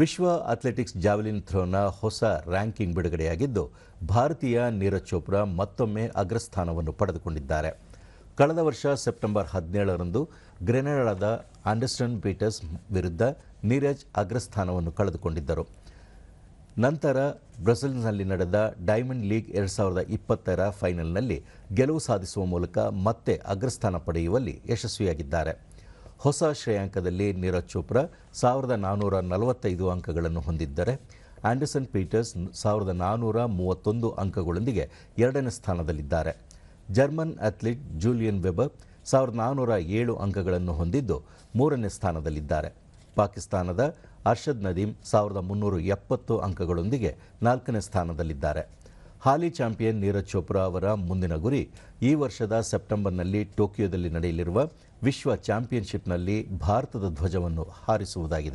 ವಿಶ್ವ athletics javelin ಥ್ರೋನ ಹೊಸ ranking ಬಿಡುಗಡೆಯಾಗಿದ್ದು, ಭಾರತೀಯ ನೀರಜ್ ಚೋಪ್ರಾ ಮತ್ತೊಮ್ಮೆ ಅಗ್ರಸ್ಥಾನವನ್ನು ಪಡೆದುಕೊಂಡಿದ್ದಾರೆ. ಕಳೆದ ವರ್ಷ ಸೆಪ್ಟೆಂಬರ್ ಹದಿನೇಳರಂದು ಗ್ರೆನೇಡಾದ ಆಂಡರ್ಸನ್ ಪೀಟರ್ಸ್ ವಿರುದ್ಧ ನೀರಜ್ ಅಗ್ರಸ್ಥಾನವನ್ನು ಕಳೆದುಕೊಂಡಿದ್ದರು. ನಂತರ ಬ್ರೆಜಿಲ್ನಲ್ಲಿ ನಡೆದ ಡೈಮಂಡ್ ಲೀಗ್ ಎರಡು ಸಾವಿರದ ಇಪ್ಪತ್ತರ ಫೈನಲ್ನಲ್ಲಿ ಗೆಲುವು ಸಾಧಿಸುವ ಮೂಲಕ ಮತ್ತೆ ಅಗ್ರಸ್ಥಾನ ಪಡೆಯುವಲ್ಲಿ ಯಶಸ್ವಿಯಾಗಿದ್ದಾರೆ. ಹೊಸ ಶ್ರೇಯಾಂಕದಲ್ಲಿ ನೀರಜ್ ಚೋಪ್ರಾ ಸಾವಿರದ ನಾನ್ನೂರ ನಲವತ್ತೈದು ಅಂಕಗಳನ್ನು ಹೊಂದಿದ್ದರೆ ಆಂಡರ್ಸನ್ ಪೀಟರ್ಸ್ ಸಾವಿರದ ನಾನ್ನೂರ ಮೂವತ್ತೊಂದು ಅಂಕಗಳೊಂದಿಗೆ ಎರಡನೇ ಸ್ಥಾನದಲ್ಲಿದ್ದಾರೆ. ಜರ್ಮನ್ ಅಥ್ಲೀಟ್ ಜೂಲಿಯನ್ ವೆಬರ್ ಸಾವಿರದ ನಾನ್ನೂರ ಏಳು ಅಂಕಗಳನ್ನು ಹೊಂದಿದ್ದು ಮೂರನೇ ಸ್ಥಾನದಲ್ಲಿದ್ದಾರೆ. ಪಾಕಿಸ್ತಾನದ ಅರ್ಷದ್ ನದೀಮ್ ಸಾವಿರದ ಮುನ್ನೂರ ಎಪ್ಪತ್ತು ಅಂಕಗಳೊಂದಿಗೆ ನಾಲ್ಕನೇ ಸ್ಥಾನದಲ್ಲಿದ್ದಾರೆ. ಹಾಲಿ ಚಾಂಪಿಯನ್ ನೀರಜ್ ಚೋಪ್ರಾ ಅವರ ಮುಂದಿನ ಗುರಿ ಈ ವರ್ಷದ ಸೆಪ್ಟೆಂಬರ್ನಲ್ಲಿ ಟೋಕಿಯೋದಲ್ಲಿ ನಡೆಯಲಿರುವ ವಿಶ್ವ ಚಾಂಪಿಯನ್ಶಿಪ್ನಲ್ಲಿ ಭಾರತದ ಧ್ವಜವನ್ನು ಹಾರಿಸುವುದಾಗಿದೆ.